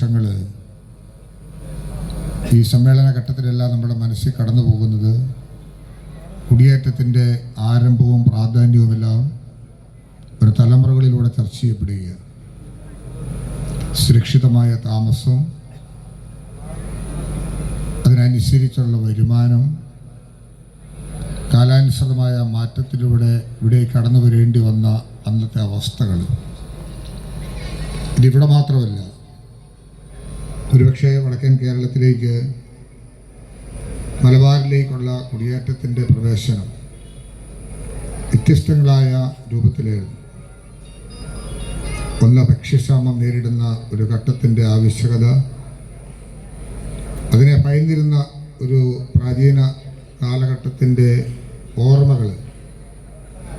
വർഷങ്ങൾ ഈ സമ്മേളന ഘട്ടത്തിലെല്ലാം നമ്മുടെ മനസ്സിൽ കടന്നു പോകുന്നത് കുടിയേറ്റത്തിന്റെ ആരംഭവും പ്രാധാന്യവുമെല്ലാം ഒരു തലമുറകളിലൂടെ ചർച്ച ചെയ്യപ്പെടുകയാണ്. സുരക്ഷിതമായ താമസം അതിനനുസരിച്ചുള്ള വരുമാനം കാലാനുസൃതമായ മാറ്റത്തിലൂടെ ഇവിടെ കടന്നു വരേണ്ടി വന്ന അന്നത്തെ അവസ്ഥകൾ. ഇതിവിടെ മാത്രമല്ല ഒരുപക്ഷെ വടക്കൻ കേരളത്തിലേക്ക് മലബാറിലേക്കുള്ള കുടിയേറ്റത്തിന്റെ പ്രവേശനം വ്യത്യസ്തങ്ങളായ രൂപത്തിലായിരുന്നു ഒന്ന് ഭക്ഷ്യക്ഷാമം നേരിടുന്ന ഒരു ഘട്ടത്തിന്റെ ആവശ്യകത അതിനെ ഭയന്നിരുന്ന ഒരു പ്രാചീന കാലഘട്ടത്തിന്റെ ഓർമ്മകൾ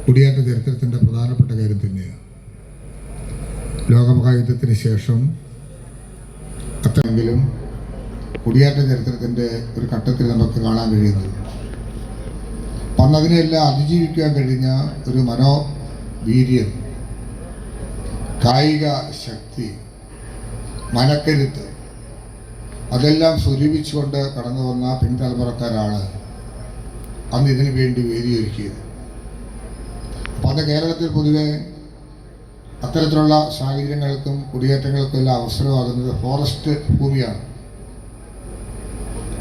കുടിയേറ്റ ചരിത്രത്തിന്റെ പ്രധാനപ്പെട്ട കാര്യം തന്നെയാണ്. ലോകമഹായുദ്ധത്തിന് ശേഷം അത്രയെങ്കിലും കുടിയേറ്റ ചരിത്രത്തിന്റെ ഒരു ഘട്ടത്തിൽ നമുക്ക് കാണാൻ കഴിയുന്നത്. അന്ന് അതിജീവിക്കാൻ കഴിഞ്ഞ ഒരു മനോവീര്യം കായിക ശക്തി മനക്കരുത്ത് അതെല്ലാം സ്വരൂപിച്ചുകൊണ്ട് കടന്നു വന്ന പിൻതലമുറക്കാരാണ് അന്ന് ഇതിനു വേണ്ടി വേദിയൊരുക്കിയത്. അപ്പം അന്ന് കേരളത്തിൽ പൊതുവെ അത്തരത്തിലുള്ള സാഹചര്യങ്ങൾക്കും കുടിയേറ്റങ്ങൾക്കും എല്ലാം അവസരമാകുന്നത് ഫോറസ്റ്റ് ഭൂമിയാണ്.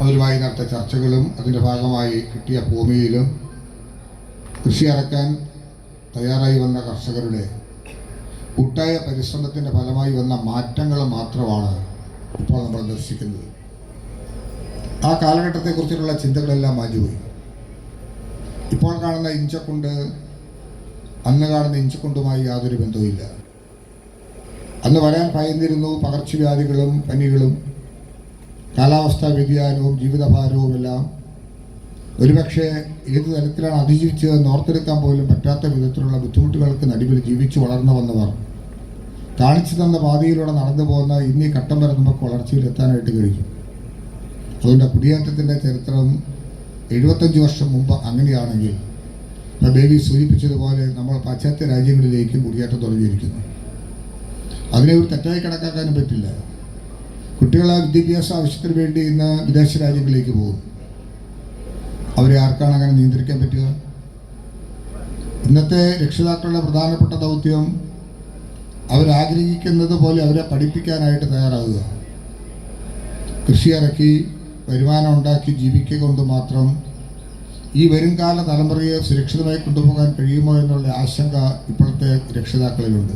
അവരുമായി നടത്തിയ ചർച്ചകളും അതിന്റെ ഭാഗമായി കിട്ടിയ ഭൂമിയിലും കൃഷി ഇറക്കാൻ തയ്യാറായി വന്ന കർഷകരുടെ കൂട്ടായ പരിശ്രമത്തിന്റെ ഫലമായി വന്ന മാറ്റങ്ങൾ മാത്രമാണ് ഇപ്പോൾ നമ്മൾ ദർശിക്കുന്നത്. ആ കാലഘട്ടത്തെക്കുറിച്ചുള്ള ചിന്തകളെല്ലാം മാഞ്ഞുപോയി. ഇപ്പോൾ കാണുന്ന ഇഞ്ചക്കുണ്ട് അന്ന് കാണുന്ന ഇഞ്ചക്കുണ്ടുമായി യാതൊരു ബന്ധവുമില്ല. അന്ന് വരാൻ ഭയന്നിരുന്നു പകർച്ചവ്യാധികളും പനികളും കാലാവസ്ഥാ വ്യതിയാനവും ജീവിതഭാരവും എല്ലാം. ഒരുപക്ഷെ ഏത് തരത്തിലാണ് അതിജീവിച്ചതെന്ന് ഓർത്തെടുക്കാൻ പോലും പറ്റാത്ത വിധത്തിലുള്ള ബുദ്ധിമുട്ടുകൾക്ക് നടുവിൽ ജീവിച്ചു വളർന്നു വന്നവർ. കാണിച്ചു തന്ന പാതയിലൂടെ നടന്നു പോകുന്ന ഇന്നീ ഘട്ടം വരെ നമുക്ക് എത്താനായിട്ട് കഴിയും. അതുകൊണ്ട് കുടിയേറ്റത്തിന്റെ ചരിത്രം എഴുപത്തഞ്ച് വർഷം മുമ്പ് അങ്ങനെയാണെങ്കിൽ ബേബി സൂചിപ്പിച്ചതുപോലെ നമ്മൾ പാശ്ചാത്യ രാജ്യങ്ങളിലേക്ക് കുടിയേറ്റം തുടങ്ങിയിരിക്കുന്നു. അതിനെ ഒരു തെറ്റായി കണക്കാക്കാനും പറ്റില്ല. കുട്ടികളെ വിദ്യാഭ്യാസ ആവശ്യത്തിന് വേണ്ടി ഇന്ന് വിദേശ രാജ്യങ്ങളിലേക്ക് പോകും. അവരെ ആർക്കാണ് അങ്ങനെ നിയന്ത്രിക്കാൻ പറ്റുക? ഇന്നത്തെ രക്ഷിതാക്കളുടെ പ്രധാനപ്പെട്ട ദൗത്യം അവരാഗ്രഹിക്കുന്നത് പോലെ അവരെ പഠിപ്പിക്കാനായിട്ട് തയ്യാറാകുക. കൃഷി ഇറക്കി വരുമാനം ഉണ്ടാക്കി ജീവിക്കുക കൊണ്ട് മാത്രം ഈ വരുംകാല തലമുറയെ സുരക്ഷിതമായി കൊണ്ടുപോകാൻ കഴിയുമോ എന്നുള്ള ആശങ്ക ഇപ്പോഴത്തെ രക്ഷിതാക്കളിലുണ്ട്.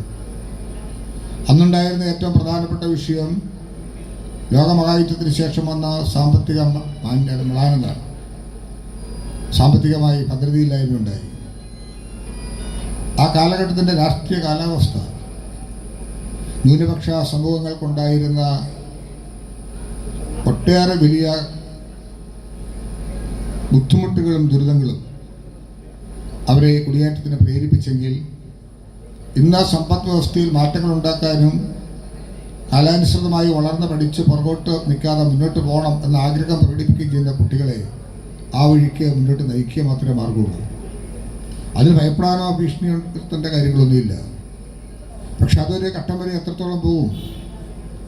അന്നുണ്ടായിരുന്ന ഏറ്റവും പ്രധാനപ്പെട്ട വിഷയം ലോകമഹായുദ്ധത്തിന് ശേഷം വന്ന സാമ്പത്തിക മ്ലാനതാണ്. സാമ്പത്തികമായി ഭദ്രതയില്ലായ്മ ഉണ്ടായി ആ കാലഘട്ടത്തിന്റെ രാഷ്ട്രീയ കാലാവസ്ഥ ന്യൂനപക്ഷ സമൂഹങ്ങൾക്കുണ്ടായിരുന്ന ഒട്ടേറെ വലിയ ബുദ്ധിമുട്ടുകളും ദുരിതങ്ങളും അവരെ കുടിയേറ്റത്തിന് പ്രേരിപ്പിച്ചെങ്കിൽ ഇന്ന് സമ്പദ് വ്യവസ്ഥയിൽ മാറ്റങ്ങൾ ഉണ്ടാക്കാനും കാലാനുസൃതമായി വളർന്ന് പഠിച്ച് പുറകോട്ട് നിൽക്കാതെ മുന്നോട്ട് പോകണം എന്ന ആഗ്രഹം പ്രകടിപ്പിക്കുകയും ചെയ്യുന്ന കുട്ടികളെ ആ വഴിക്ക് മുന്നോട്ട് നയിക്കുക മാത്രമേ മാർഗമുള്ളൂ. അതിൽ ഭയപ്പെടാനോ ഭീഷണിയുടെ കാര്യങ്ങളൊന്നുമില്ല. പക്ഷെ അതൊരു ഘട്ടം വരെ എത്രത്തോളം പോവും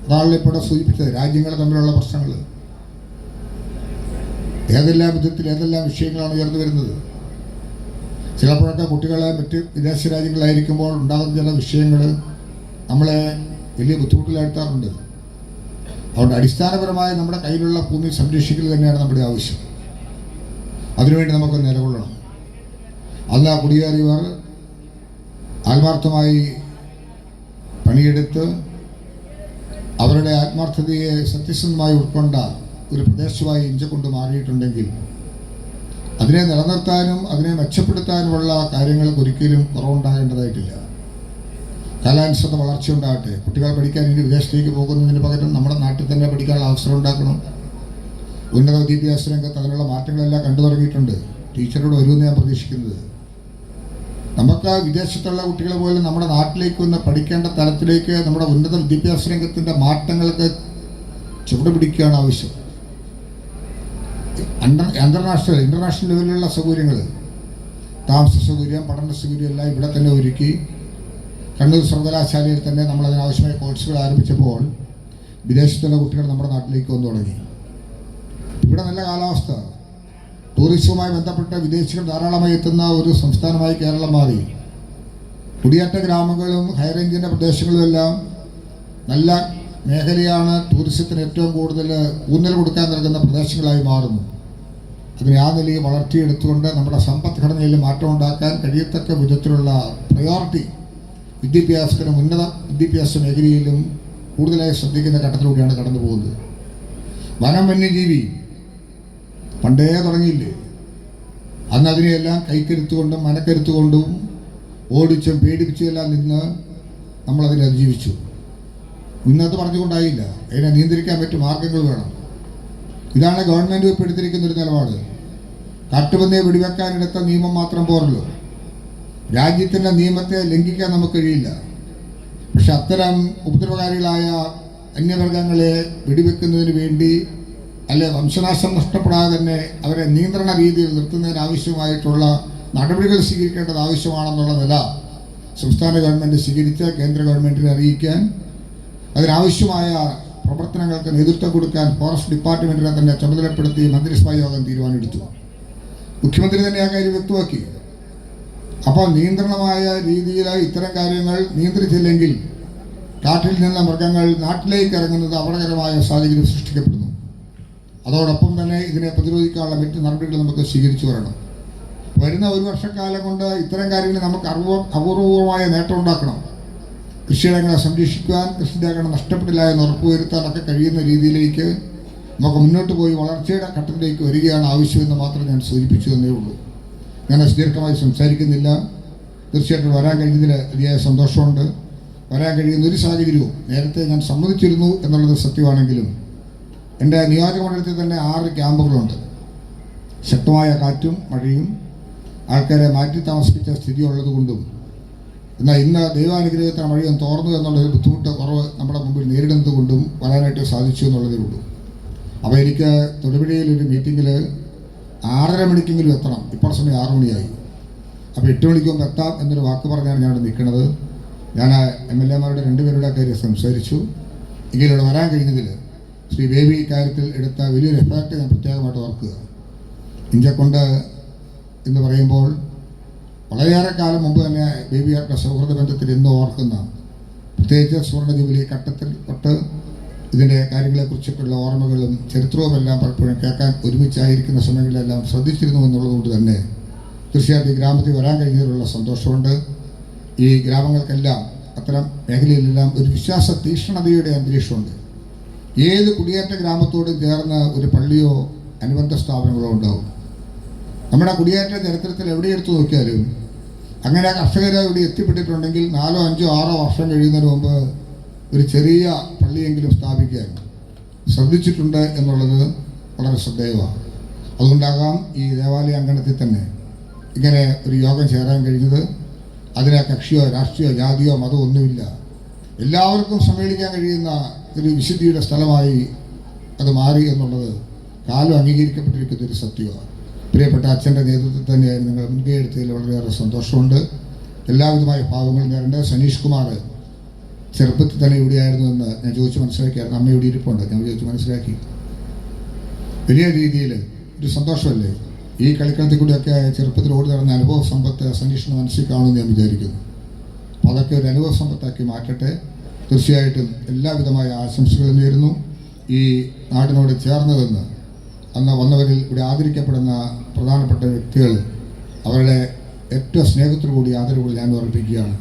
അതാണല്ലോ ഇപ്പോൾ സൂചിപ്പിച്ചത്. രാജ്യങ്ങൾ തമ്മിലുള്ള പ്രശ്നങ്ങൾ. ഏതെല്ലാം വിധത്തിൽ ഏതെല്ലാം വിഷയങ്ങളാണ് ഉയർന്നു വരുന്നത്? ചിലപ്പോഴൊക്കെ കുട്ടികളെ മറ്റ് വിദേശ രാജ്യങ്ങളായിരിക്കുമ്പോൾ ഉണ്ടാകുന്ന ചില വിഷയങ്ങൾ നമ്മളെ വലിയ ബുദ്ധിമുട്ടിലാഴ്ത്താറുണ്ട്. അതുകൊണ്ട് അടിസ്ഥാനപരമായി നമ്മുടെ കയ്യിലുള്ള ഭൂമി സംരക്ഷിക്കൽ തന്നെയാണ് നമ്മുടെ ആവശ്യം. അതിനുവേണ്ടി നമുക്ക് നിലകൊള്ളണം. അന്ന് ആ കുടിയേറിയവർ ആത്മാർത്ഥമായി പണിയെടുത്ത് അവരുടെ ആത്മാർത്ഥതയെ സത്യസന്ധമായി ഉൾക്കൊണ്ട ഒരു പ്രദേശമായി ഇഞ്ചക്കൊണ്ട് മാറിയിട്ടുണ്ടെങ്കിൽ അതിനെ നിലനിർത്താനും അതിനെ മെച്ചപ്പെടുത്താനുമുള്ള കാര്യങ്ങൾക്ക് ഒരിക്കലും കുറവുണ്ടാകേണ്ടതായിട്ടില്ല. കാലാനുസൃത വളർച്ച ഉണ്ടാകട്ടെ. കുട്ടികൾ പഠിക്കാൻ ഇനി വിദേശത്തേക്ക് പോകുന്നതിന് പകരം നമ്മുടെ നാട്ടിൽ തന്നെ പഠിക്കാനുള്ള അവസരം ഉണ്ടാക്കണം. ഉന്നത വിദ്യാഭ്യാസ രംഗത്ത് അതിനുള്ള മാറ്റങ്ങളെല്ലാം കണ്ടു തുടങ്ങിയിട്ടുണ്ട്. ടീച്ചറോട് വരുമെന്ന് ഞാൻ പ്രതീക്ഷിക്കുന്നത്. നമുക്ക് വിദേശത്തുള്ള കുട്ടികൾ പോലും നമ്മുടെ നാട്ടിലേക്ക് വന്ന് പഠിക്കേണ്ട തലത്തിലേക്ക് നമ്മുടെ ഉന്നത വിദ്യാഭ്യാസ രംഗത്തിന്റെ മാറ്റങ്ങൾക്ക് ചുവട് പിടിക്കുകയാണ് ആവശ്യം. അണ്ടർ അന്താരാഷ്ട്ര ഇന്റർനാഷണൽ ലെവലിലുള്ള സൗകര്യങ്ങൾ താമസ സൗകര്യം പഠന സൗകര്യം എല്ലാം ഇവിടെ തന്നെ ഒരുക്കി. കണ്ണൂർ സർവകലാശാലയിൽ തന്നെ നമ്മൾ അതിനാവശ്യമായ കോഴ്സുകൾ ആരംഭിച്ചപ്പോൾ വിദേശത്തുള്ള കുട്ടികൾ നമ്മുടെ നാട്ടിലേക്ക് വന്നു തുടങ്ങി. ഇവിടെ നല്ല കാലാവസ്ഥ. ടൂറിസവുമായി ബന്ധപ്പെട്ട വിദേശികൾ ധാരാളമായി എത്തുന്ന ഒരു സംസ്ഥാനമായി കേരളം മാറി. കുടിയേറ്റ ഗ്രാമങ്ങളും ഹൈറേഞ്ചിന്റെ പ്രദേശങ്ങളും എല്ലാം നല്ല മേഖലയാണ് ടൂറിസത്തിന് ഏറ്റവും കൂടുതൽ ഊന്നൽ കൊടുക്കാൻ നൽകുന്ന പ്രദേശങ്ങളായി മാറുന്നു. അതിനെ ആ നിലയിൽ വളർത്തിയെടുത്തുകൊണ്ട് നമ്മുടെ സമ്പദ്ഘടനയിൽ മാറ്റം ഉണ്ടാക്കാൻ കഴിയത്തക്ക വിധത്തിലുള്ള പ്രയോറിറ്റി വിദ്യാഭ്യാസത്തിന് ഉന്നത വിദ്യാഭ്യാസ മേഖലയിലും കൂടുതലായി ശ്രദ്ധിക്കുന്ന ഘട്ടത്തിലൂടെയാണ് കടന്നു പോകുന്നത്. വനം വന്യജീവി പണ്ടേ തുടങ്ങിയില്ലേ? അന്ന് അതിനെയെല്ലാം കൈക്കരുത്തുകൊണ്ടും മനക്കരുത്തുകൊണ്ടും ഓടിച്ചും പേടിപ്പിച്ചും എല്ലാം നിന്ന് നമ്മളതിനെ അതിജീവിച്ചു. ഇന്നത് പറഞ്ഞുകൊണ്ടായില്ല. അതിനെ നിയന്ത്രിക്കാൻ പറ്റും മാർഗങ്ങൾ വേണം. ഇതാണ് ഗവൺമെന്റ് ഇപ്പോൾ എടുത്തിരിക്കുന്ന ഒരു നിലപാട്. കാട്ടുപന്നിയെ വെടിവെക്കാനെടുത്ത നിയമം മാത്രം പോരല്ലോ. രാജ്യത്തിന്റെ നിയമത്തെ ലംഘിക്കാൻ നമുക്ക് കഴിയില്ല. പക്ഷെ അത്തരം ഉപദ്രവകാരികളായ അന്യവർഗങ്ങളെ വെടിവെക്കുന്നതിന് വേണ്ടി അല്ലെ വംശനാശം നഷ്ടപ്പെടാതെ തന്നെ അവരെ നിയന്ത്രണ രീതിയിൽ നിർത്തുന്നതിന് ആവശ്യമായിട്ടുള്ള നടപടികൾ സ്വീകരിക്കേണ്ടത് ആവശ്യമാണെന്നുള്ള നില സംസ്ഥാന ഗവൺമെന്റ് സ്വീകരിച്ച് കേന്ദ്ര ഗവൺമെന്റിനെ അറിയിക്കാൻ അതിനാവശ്യമായ പ്രവർത്തനങ്ങൾക്ക് നേതൃത്വം കൊടുക്കാൻ ഫോറസ്റ്റ് ഡിപ്പാർട്ട്മെന്റിനെ തന്നെ ചുമതലപ്പെടുത്തി മന്ത്രിസഭാ യോഗം തീരുമാനമെടുത്തു. മുഖ്യമന്ത്രി തന്നെ ആ കാര്യം വ്യക്തമാക്കി. അപ്പോൾ നിയന്ത്രണമായ രീതിയിൽ ഇത്തരം കാര്യങ്ങൾ നിയന്ത്രിച്ചില്ലെങ്കിൽ കാട്ടിൽ നിന്ന മൃഗങ്ങൾ നാട്ടിലേക്ക് ഇറങ്ങുന്നത് അപകടകരമായ സാഹചര്യം സൃഷ്ടിക്കപ്പെടുന്നു. അതോടൊപ്പം തന്നെ ഇതിനെ പ്രതിരോധിക്കാനുള്ള മറ്റ് നടപടികൾ നമുക്ക് സ്വീകരിച്ചു വരണം. വരുന്ന ഒരു വർഷക്കാലം കൊണ്ട് ഇത്തരം കാര്യങ്ങളിൽ നമുക്ക് അപൂർവ അപൂർവമായ നേട്ടം ഉണ്ടാക്കണം. കൃഷിയിടങ്ങളെ സംരക്ഷിക്കുവാൻ കൃഷിയിടങ്ങൾ നഷ്ടപ്പെടില്ല എന്ന് ഉറപ്പുവരുത്താനൊക്കെ കഴിയുന്ന രീതിയിലേക്ക് നമുക്ക് മുന്നോട്ട് പോയി വളർച്ചയുടെ ഘട്ടത്തിലേക്ക് വരികയാണ് ആവശ്യമെന്ന് മാത്രം ഞാൻ സൂചിപ്പിച്ചു തന്നേ ഉള്ളൂ. ഞാൻ ദീർഘമായി സംസാരിക്കുന്നില്ല. തീർച്ചയായിട്ടും വരാൻ കഴിഞ്ഞതിൽ അതിയായ സന്തോഷമുണ്ട്. വരാൻ കഴിയുന്ന ഒരു സാഹചര്യവും നേരത്തെ ഞാൻ സമ്മതിച്ചിരുന്നു എന്നുള്ളത് സത്യമാണെങ്കിലും എന്റെ നിയോജകമണ്ഡലത്തിൽ തന്നെ ആറ് ക്യാമ്പുകളുണ്ട്. ശക്തമായ കാറ്റും മഴയും ആൾക്കാരെ മാറ്റി താമസിപ്പിച്ച സ്ഥിതി ഉള്ളതുകൊണ്ടും എന്നാൽ ഇന്ന് ദൈവാനുഗ്രഹത്തിന് മഴയും തോർന്നു എന്നുള്ളൊരു ബുദ്ധിമുട്ട് കുറവ് നമ്മുടെ മുമ്പിൽ നേരിടുന്നത് കൊണ്ടും വരാനായിട്ട് സാധിച്ചു എന്നുള്ളതേ ഉള്ളൂ. അപ്പോൾ എനിക്ക് തൊടുപുഴയിൽ ഒരു മീറ്റിങ്ങിൽ ആറര മണിക്കെങ്കിലും എത്തണം. ഇപ്പോൾ സമയം ആറു മണിയായി. അപ്പോൾ എട്ട് മണിക്ക് മുമ്പ് എത്താം എന്നൊരു വാക്ക് പറഞ്ഞാണ് ഞാൻ നിൽക്കുന്നത്. ഞാൻ എം എൽ എമാരുടെ രണ്ടുപേരുടെ കാര്യം സംസാരിച്ചു. എങ്കിലും വരാൻ കഴിഞ്ഞതിൽ ശ്രീ ബേബി ഇക്കാര്യത്തിൽ എടുത്ത വലിയൊരു എഫേർട്ട് ഞാൻ പ്രത്യേകമായിട്ട് ഓർക്കുക. ഇഞ്ചക്കൊണ്ട് എന്ന് പറയുമ്പോൾ വളരെയേറെ കാലം മുമ്പ് തന്നെ ബേബിയാരുടെ സൗഹൃദ ബന്ധത്തിൽ ഇന്ന് ഓർക്കുന്ന പ്രത്യേകിച്ച് സുവർണ ജൂബിലി ഘട്ടത്തിൽ തൊട്ട് ഇതിന്റെ കാര്യങ്ങളെക്കുറിച്ചൊക്കെയുള്ള ഓർമ്മകളും ചരിത്രവും ചരിത്രവുമെല്ലാം പലപ്പോഴും കേൾക്കാൻ ഒരുമിച്ചായിരിക്കുന്ന സമയങ്ങളിലെല്ലാം ശ്രദ്ധിച്ചിരുന്നു എന്നുള്ളതുകൊണ്ട് തന്നെ തീർച്ചയായിട്ടും ഈ ഗ്രാമത്തിൽ വരാൻ കഴിഞ്ഞതിലുള്ള സന്തോഷമുണ്ട്. ഈ ഗ്രാമങ്ങൾക്കെല്ലാം അത്തരം മേഖലയിലെല്ലാം ഒരു വിശ്വാസ തീക്ഷ്ണതയുടെ അന്തരീക്ഷമുണ്ട്. ഏത് കുടിയേറ്റ ഗ്രാമത്തോടും ചേർന്ന് ഒരു പള്ളിയോ അനുബന്ധ സ്ഥാപനങ്ങളോ ഉണ്ടാവും. നമ്മുടെ കുടിയേറ്റ ചരിത്രത്തിൽ എവിടെ എടുത്തു നോക്കിയാലും അങ്ങനെ കർഷകർ ഇവിടെ എത്തിപ്പെട്ടിട്ടുണ്ടെങ്കിൽ നാലോ അഞ്ചോ ആറോ വർഷം കഴിയുന്നതിന് മുമ്പ് ഒരു ചെറിയ പള്ളിയെങ്കിലും സ്ഥാപിക്കാൻ ശ്രദ്ധിച്ചിട്ടുണ്ട് എന്നുള്ളത് വളരെ ശ്രദ്ധേയമാണ്. അതുകൊണ്ടാകാം ഈ ദേവാലയ അങ്കണത്തിൽ തന്നെ ഇങ്ങനെ ഒരു യോഗം ചേരാൻ കഴിഞ്ഞത്. അതിനെ കക്ഷിയോ രാഷ്ട്രീയോ ജാതിയോ മതമോ ഒന്നുമില്ല. എല്ലാവർക്കും സമ്മേളിക്കാൻ കഴിയുന്ന ഒരു വിശുദ്ധിയുടെ സ്ഥലമായി അത് മാറി എന്നുള്ളത് കാലം അംഗീകരിക്കപ്പെട്ടിരിക്കുന്ന ഒരു സത്യമാണ്. പ്രിയപ്പെട്ട അച്ഛന്റെ നേതൃത്വത്തിൽ തന്നെയായിരുന്നു നിങ്ങൾ മുൻകൈ എടുത്തതിൽ വളരെയേറെ സന്തോഷമുണ്ട്. എല്ലാവിധമായ ഭാവങ്ങളും നേരേണ്ട സനീഷ് കുമാർ ചെറുപ്പത്തിൽ തന്നെ ഇവിടെയായിരുന്നു എന്ന് ഞാൻ ചോദിച്ച് മനസ്സിലാക്കിയായിരുന്നു. അമ്മ ഇവിടെ ഇരിപ്പുണ്ട്. ഞാൻ ചോദിച്ച് മനസ്സിലാക്കി. വലിയ രീതിയിൽ ഒരു സന്തോഷമല്ലേ? ഈ കളിക്കളത്തിൽ കൂടിയൊക്കെ ചെറുപ്പത്തിൽ ഓടി നടന്ന അനുഭവ സമ്പത്ത് സനീഷിന് മനസ്സിൽ കാണുമെന്ന് ഞാൻ വിചാരിക്കുന്നു. അപ്പോൾ അതൊക്കെ ഒരു അനുഭവ സമ്പത്താക്കി മാറ്റട്ടെ. തീർച്ചയായിട്ടും എല്ലാവിധമായ ആശംസകൾ നേരുന്നു. ഈ നാടിനോട് ചേർന്ന് നിന്ന് അന്ന് വന്നവരിൽ ഇവിടെ ആദരിക്കപ്പെടുന്ന പ്രധാനപ്പെട്ട വ്യക്തികൾ അവരുടെ ഏറ്റവും സ്നേഹത്തോടു കൂടി ഞാൻ ഓർമ്മിപ്പിക്കുകയാണ്.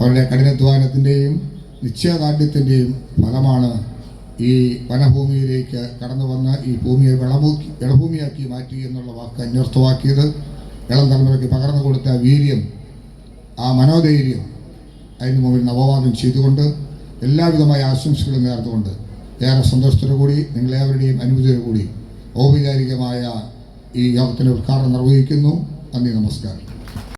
അവരുടെ കഠിനാധ്വാനത്തിന്റെയും നിശ്ചയദാർഢ്യത്തിന്റെയും ഫലമാണ് ഈ വനഭൂമിയിലേക്ക് കടന്നു വന്ന ഈ ഭൂമിയെ വിളഭൂക്കി വിളഭൂമിയാക്കി മാറ്റി എന്നുള്ള വാക്ക് അന്വർത്ഥമാക്കിയത് ഇളം തലമുറയ്ക്ക് പകർന്നു കൊടുത്ത വീര്യം ആ മനോധൈര്യം അതിന് മുമ്പിൽ നവവാദം ചെയ്തുകൊണ്ട് എല്ലാവിധമായ ആശംസകളും നേർന്നുകൊണ്ട് ഏറെ സന്തോഷത്തോടു കൂടി നിങ്ങളേവരുടെയും അനുമതിയോടു കൂടി ഔപചാരികമായ ഈ യോഗത്തിന്റെ ഉദ്ഘാടനം നിർവഹിക്കുന്നു. നന്ദി നമസ്കാരം.